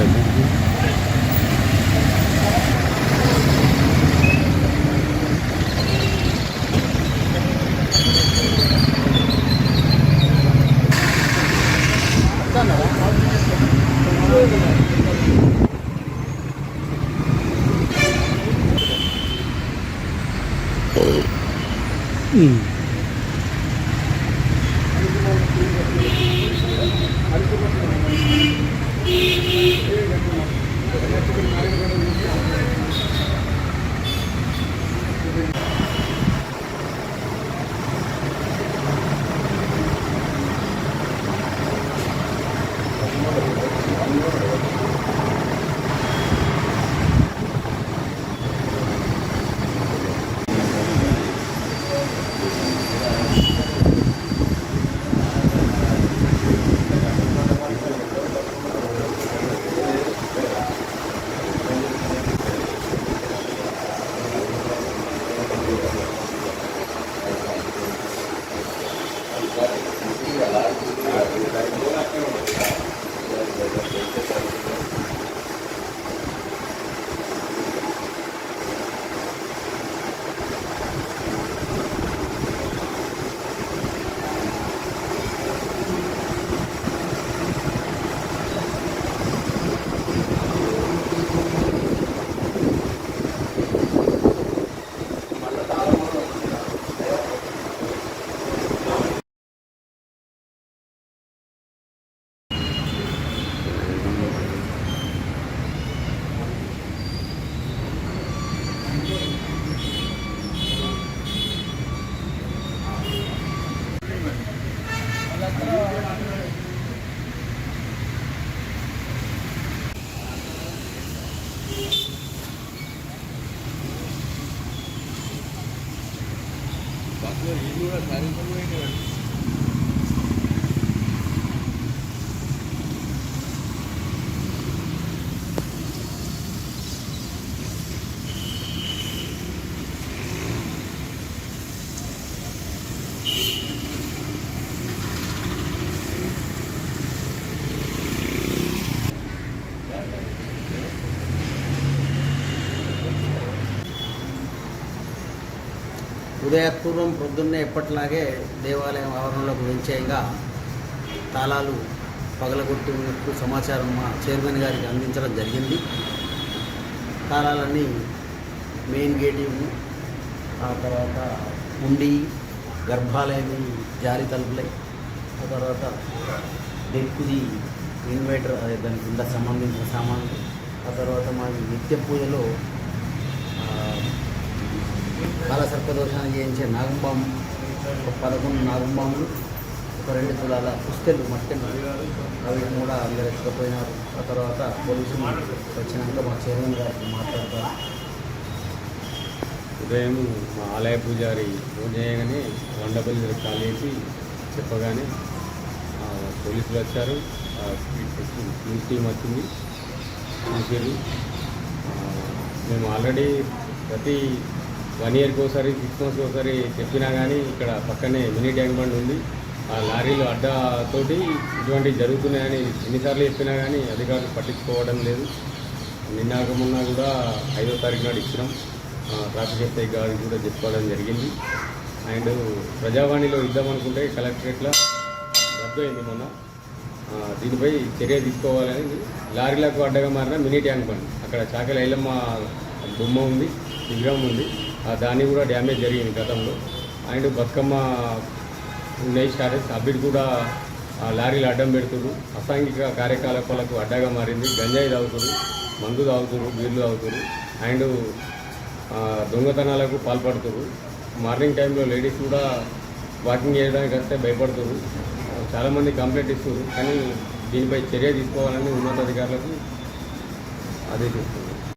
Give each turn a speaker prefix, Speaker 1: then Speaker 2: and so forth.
Speaker 1: 되고 음. Thank you. आपलं हिंदूला सारे ఉదయపూర్వం ప్రొద్దున్నే ఎప్పటిలాగే దేవాలయం ఆవరణలోకి వెంచేయంగా తాళాలు పగలగొట్టి ఉన్నట్టు సమాచారం మా చైర్మన్ గారికి అందించడం జరిగింది. తాళాలన్నీ మెయిన్ గేట్ ఆ తర్వాత ఉండి గర్భాలయం జారి తలుపులై ఆ తర్వాత డెక్కుది ఇన్వైటర్ దానికి దాని కింద సంబంధించిన సామాన్లు ఆ తర్వాత మా నిత్య పూజలో ఆ, సర్పదోషాన్ని చేయించే నాగంబాము ఒక పదకొండు నాగంబాములు ఒక రెండు తులాల పుస్తెలు మట్టెలు అవి కూడా అందరు ఎత్తుకపోయినారు. ఆ తర్వాత పోలీసులు వచ్చినాక మా చైర్మన్ గారికి మాట్లాడతారు.
Speaker 2: ఉదయం మా ఆలయ పూజారి పూజ చేయగానే వండపల్లి కాలేసి కాల్ చేసి చెప్పగానే పోలీసులు వచ్చారు. న్యూస్ టీం వచ్చింది. చూసారు మేము ఆల్రెడీ ప్రతి వన్ ఇయర్కి ఒకసారి సిక్స్ మంత్స్కి ఒకసారి చెప్పినా కానీ ఇక్కడ పక్కనే మినీ ట్యాంక్ బండ్ ఉంది. ఆ లారీలు అడ్డాతోటి ఇటువంటివి జరుగుతున్నాయని ఎన్నిసార్లు చెప్పినా కానీ అధికారులు పట్టించుకోవడం లేదు. నిన్నాక మొన్న కూడా ఐదో తారీఖు నాడు ఇచ్చినాం. ట్రాఫిక్ ఎస్ఐ గారికి కూడా చెప్పుకోవడం జరిగింది. అండ్ ప్రజావాణిలో ఇద్దామనుకుంటే కలెక్టరేట్లో రద్దు అయింది మొన్న దీనిపై చర్య తీసుకోవాలని లారీలకు అడ్డగా మారిన మినీ ట్యాంక్ బండ్. అక్కడ చాకల ఐలమ్మ బొమ్మ ఉంది విగ్రహం ఉంది. దాన్ని కూడా డ్యామేజ్ జరిగింది గతంలో. అండ్ బతుకమ్మ ఉన్నాయి స్టారెస్ అవి కూడా లారీలు అడ్డం పెడుతుడు అసాంఘిక కార్యకలాపాలకు అడ్డగా మారింది. గంజాయి తాగుతుడు మందు తాగుతుడు బీర్లు తాగుతుడు అండ్ దొంగతనాలకు పాల్పడుతున్నారు మార్నింగ్ టైంలో లేడీస్ కూడా వాకింగ్ చేయడానికి వస్తే భయపడుతున్నారు చాలామంది కంప్లైంట్ ఇస్తున్నారు కానీ దీనిపై చర్య తీసుకోవాలని ఉన్నతాధికారులకు ఆదేశిస్తున్నారు.